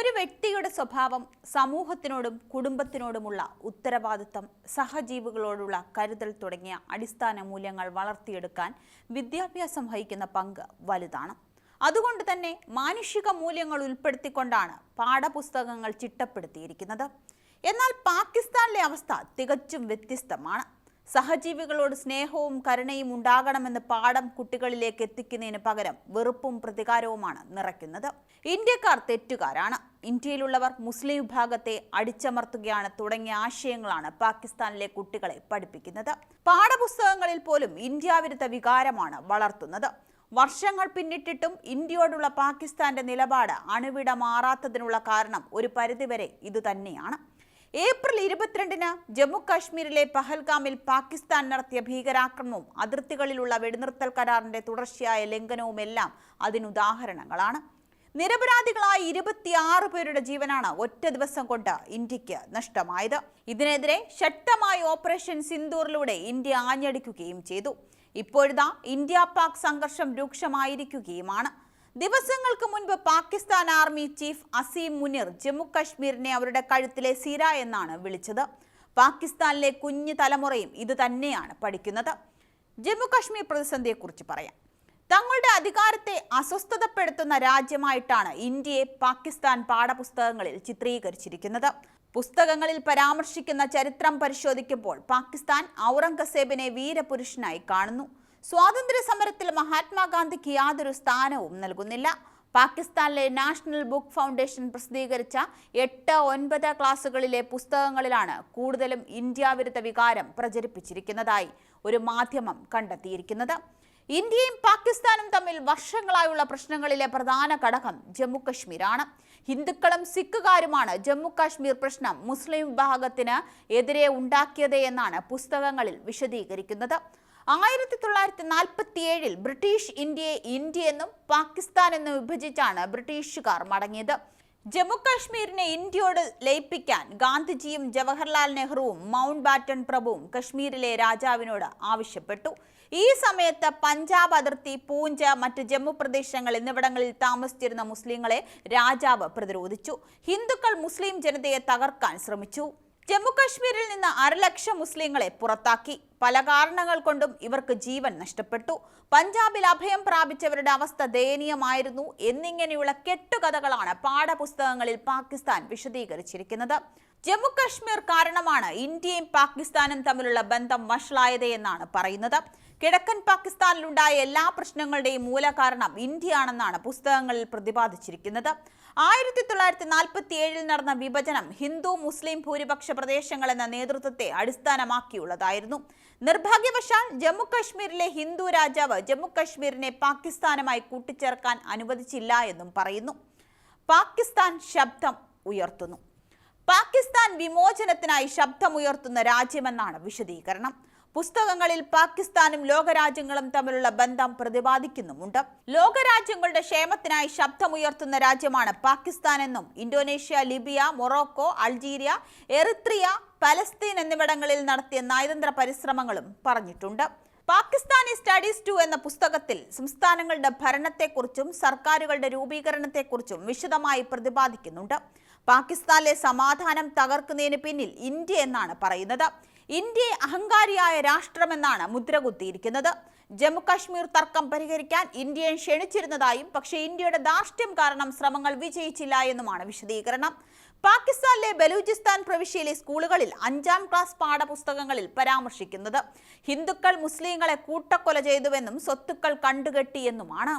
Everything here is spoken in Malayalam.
ഒരു വ്യക്തിയുടെ സ്വഭാവം സമൂഹത്തിനോടും കുടുംബത്തിനോടുമുള്ള ഉത്തരവാദിത്തം സഹജീവികളോടുള്ള കരുതൽ തുടങ്ങിയ അടിസ്ഥാന മൂല്യങ്ങൾ വളർത്തിയെടുക്കാൻ വിദ്യാഭ്യാസം വഹിക്കുന്ന പങ്ക് വലുതാണ്. അതുകൊണ്ട് തന്നെ മാനുഷിക മൂല്യങ്ങൾ ഉൾപ്പെടുത്തിക്കൊണ്ടാണ് പാഠപുസ്തകങ്ങൾ ചിട്ടപ്പെടുത്തിയിരിക്കുന്നത്. എന്നാൽ പാകിസ്ഥാനിലെ അവസ്ഥ തികച്ചും വ്യത്യസ്തമാണ്. സഹജീവികളോട് സ്നേഹവും കരുണയും ഉണ്ടാകണമെന്ന് പാഠം കുട്ടികളിലേക്ക് എത്തിക്കുന്നതിന് പകരം വെറുപ്പും പ്രതികാരവുമാണ് നിറയ്ക്കുന്നത്. ഇന്ത്യക്കാർ തെറ്റുകാരാണ്. ഇന്ത്യയിലുള്ളവർ മുസ്ലിം വിഭാഗത്തെ അടിച്ചമർത്തുകയാണ് തുടങ്ങിയ ആശയങ്ങളാണ് പാകിസ്ഥാനിലെ കുട്ടികളെ പഠിപ്പിക്കുന്നത്. പാഠപുസ്തകങ്ങളിൽ പോലും ഇന്ത്യാവിരുദ്ധ വികാരമാണ് വളർത്തുന്നത്. വർഷങ്ങൾ പിന്നിട്ടിട്ടും ഇന്ത്യയോടുള്ള പാകിസ്ഥാന്റെ നിലപാട് അണുവിട മാറാത്തതിനുള്ള കാരണം ഒരു പരിധിവരെ ഇതുതന്നെയാണ്. ഏപ്രിൽ ഇരുപത്തിരണ്ടിന് ജമ്മു കാശ്മീരിലെ പഹൽഗാമിൽ പാകിസ്ഥാൻ നടത്തിയ ഭീകരാക്രമണവും അതിർത്തികളിലുള്ള വെടിനിർത്തൽ കരാറിന്റെ തുടർച്ചയായ ലംഘനവുമെല്ലാം അതിനുദാഹരണങ്ങളാണ്. നിരപരാധികളായ ഇരുപത്തിയാറ് പേരുടെ ജീവനാണ് ഒറ്റ ദിവസം കൊണ്ട് ഇന്ത്യയ്ക്ക് നഷ്ടമായത്. ഇതിനെതിരെ ശക്തമായ ഓപ്പറേഷൻ സിന്ദൂറിലൂടെ ഇന്ത്യ ആഞ്ഞടിക്കുകയും ചെയ്തു. ഇപ്പോഴിതാ ഇന്ത്യ പാക് സംഘർഷം രൂക്ഷമായിരിക്കുകയുമാണ്. ദിവസങ്ങൾക്ക് മുൻപ് പാകിസ്ഥാൻ ആർമി ചീഫ് അസീം മുനിർ ജമ്മു കാശ്മീരിനെ അവരുടെ കഴുത്തിലെ സിര എന്നാണ് വിളിച്ചത്. പാകിസ്ഥാനിലെ കുഞ്ഞു തലമുറയും ഇത് തന്നെയാണ് പഠിക്കുന്നത്. ജമ്മു കാശ്മീർ പ്രതിസന്ധിയെക്കുറിച്ച് പറയാം. തങ്ങളുടെ അധികാരത്തെ അസ്വസ്ഥതപ്പെടുത്തുന്ന രാജ്യമായിട്ടാണ് ഇന്ത്യയെ പാകിസ്ഥാൻ പാഠപുസ്തകങ്ങളിൽ ചിത്രീകരിച്ചിരിക്കുന്നത്. പുസ്തകങ്ങളിൽ പരാമർശിക്കുന്ന ചരിത്രം പരിശോധിക്കുമ്പോൾ പാകിസ്ഥാൻ ഔറംഗസേബിനെ വീരപുരുഷനായി കാണുന്നു. സ്വാതന്ത്ര്യ സമരത്തിൽ മഹാത്മാഗാന്ധിക്ക് യാതൊരു സ്ഥാനവും നൽകുന്നില്ല. പാകിസ്ഥാനിലെ നാഷണൽ ബുക്ക് ഫൗണ്ടേഷൻ പ്രസിദ്ധീകരിച്ച എട്ട് ഒൻപത് ക്ലാസുകളിലെ പുസ്തകങ്ങളിലാണ് കൂടുതലും ഇന്ത്യാവിരുദ്ധ വികാരം പ്രചരിപ്പിച്ചിരിക്കുന്നതായി ഒരു മാധ്യമം കണ്ടെത്തിയിരിക്കുന്നത്. ഇന്ത്യയും പാകിസ്ഥാനും തമ്മിൽ വർഷങ്ങളായുള്ള പ്രശ്നങ്ങളിലെ പ്രധാന ഘടകം ജമ്മുകശ്മീരാണ്. ഹിന്ദുക്കളും സിഖുകാരുമാണ് ജമ്മു കാശ്മീർ പ്രശ്നം മുസ്ലിം വിഭാഗത്തിന് എതിരെ ഉണ്ടാക്കിയത് എന്നാണ് പുസ്തകങ്ങളിൽ വിശദീകരിക്കുന്നത്. ആയിരത്തി തൊള്ളായിരത്തി നാൽപ്പത്തി ഏഴിൽ ബ്രിട്ടീഷ് ഇന്ത്യയെ ഇന്ത്യ എന്നും പാകിസ്ഥാൻ എന്നും വിഭജിച്ചാണ് ബ്രിട്ടീഷുകാർ മടങ്ങിയത്. ജമ്മുകാശ്മീരിനെ ഇന്ത്യയോട് ലയിപ്പിക്കാൻ ഗാന്ധിജിയും ജവഹർലാൽ നെഹ്റുവും മൗണ്ട് ബാറ്റൺ പ്രഭുവും കശ്മീരിലെ രാജാവിനോട് ആവശ്യപ്പെട്ടു. ഈ സമയത്ത് പഞ്ചാബ് അതിർത്തി പൂഞ്ച് മറ്റ് ജമ്മു പ്രദേശങ്ങൾ എന്നിവിടങ്ങളിൽ താമസിച്ചിരുന്ന മുസ്ലിങ്ങളെ രാജാവ് പ്രതിരോധിച്ചു. ഹിന്ദുക്കൾ മുസ്ലിം ജനതയെ തകർക്കാൻ ശ്രമിച്ചു. ജമ്മു കാശ്മീരിൽ നിന്ന് അരലക്ഷം മുസ്ലിങ്ങളെ പുറത്താക്കി. പല കാരണങ്ങൾ കൊണ്ടും ഇവർക്ക് ജീവൻ നഷ്ടപ്പെട്ടു. പഞ്ചാബിൽ അഭയം പ്രാപിച്ചവരുടെ അവസ്ഥ ദയനീയമായിരുന്നു. എന്നിങ്ങനെയുള്ള കെട്ടുകഥകളാണ് പാഠപുസ്തകങ്ങളിൽ പാകിസ്ഥാൻ വിശദീകരിച്ചിരിക്കുന്നത്. ജമ്മു കാശ്മീർ കാരണമാണ് ഇന്ത്യയും പാകിസ്ഥാനും തമ്മിലുള്ള ബന്ധം വഷളായത് എന്നാണ് പറയുന്നത്. കിഴക്കൻ പാകിസ്ഥാനിലുണ്ടായ എല്ലാ പ്രശ്നങ്ങളുടെയും മൂലകാരണം ഇന്ത്യയാണെന്നാണ് പുസ്തകങ്ങളിൽ പ്രതിപാദിച്ചിരിക്കുന്നത്. ആയിരത്തി തൊള്ളായിരത്തി നാൽപ്പത്തി ഏഴിൽ നടന്ന വിഭജനം ഹിന്ദു മുസ്ലിം ഭൂരിപക്ഷ പ്രദേശങ്ങൾ എന്ന നേതൃത്വത്തെ അടിസ്ഥാനമാക്കിയുള്ളതായിരുന്നു. നിർഭാഗ്യവശാൽ ജമ്മു കാശ്മീരിലെ ഹിന്ദു രാജാവ് ജമ്മു കാശ്മീരിനെ പാകിസ്ഥാനുമായി കൂട്ടിച്ചേർക്കാൻ അനുവദിച്ചില്ല എന്നും പറയുന്നു. പാകിസ്ഥാൻ ശബ്ദം ഉയർത്തുന്നു. വിമോചനത്തിനായി ശബ്ദമുയർത്തുന്ന രാജ്യമെന്നാണ് വിശദീകരണം. പുസ്തകങ്ങളിൽ പാകിസ്ഥാനും ലോകരാജ്യങ്ങളും തമ്മിലുള്ള ബന്ധം പ്രതിപാദിക്കുന്നുമുണ്ട്. ലോകരാജ്യങ്ങളുടെ ക്ഷേമത്തിനായി ശബ്ദമുയർത്തുന്ന രാജ്യമാണ് പാകിസ്ഥാൻ എന്നും Indonesia Libya Morocco Algeria Eritrea Palestine എന്നിവിടങ്ങളിൽ നടത്തിയ നയതന്ത്ര പരിശ്രമങ്ങളും പറഞ്ഞിട്ടുണ്ട്. പാകിസ്ഥാനി സ്റ്റഡീസ് ടു എന്ന പുസ്തകത്തിൽ സംസ്ഥാനങ്ങളുടെ ഭരണത്തെക്കുറിച്ചും സർക്കാരുകളുടെ രൂപീകരണത്തെക്കുറിച്ചും വിശദമായി പ്രതിപാദിക്കുന്നുണ്ട്. പാകിസ്ഥാനിലെ സമാധാനം തകർക്കുന്നതിന് പിന്നിൽ ഇന്ത്യ എന്നാണ് പറയുന്നത്. ഇന്ത്യയെ അഹങ്കാരിയായ രാഷ്ട്രമെന്നാണ് മുദ്രകുത്തിയിരിക്കുന്നത്. ജമ്മുകാശ്മീർ തർക്കം പരിഹരിക്കാൻ ഇന്ത്യയെ ക്ഷണിച്ചിരുന്നതായും പക്ഷേ ഇന്ത്യയുടെ ധാർഷ്ട്യം കാരണം ശ്രമങ്ങൾ വിജയിച്ചില്ല എന്നുമാണ് വിശദീകരണം. പാകിസ്ഥാനിലെ ബലൂചിസ്ഥാൻ പ്രവിശ്യയിലെ സ്കൂളുകളിൽ അഞ്ചാം ക്ലാസ് പാഠപുസ്തകങ്ങളിൽ പരാമർശിക്കുന്നത്. ഹിന്ദുക്കൾ മുസ്ലിങ്ങളെ കൂട്ടക്കൊല ചെയ്തുവെന്നും സ്വത്തുക്കൾ കണ്ടുകെട്ടിയെന്നുമാണ്.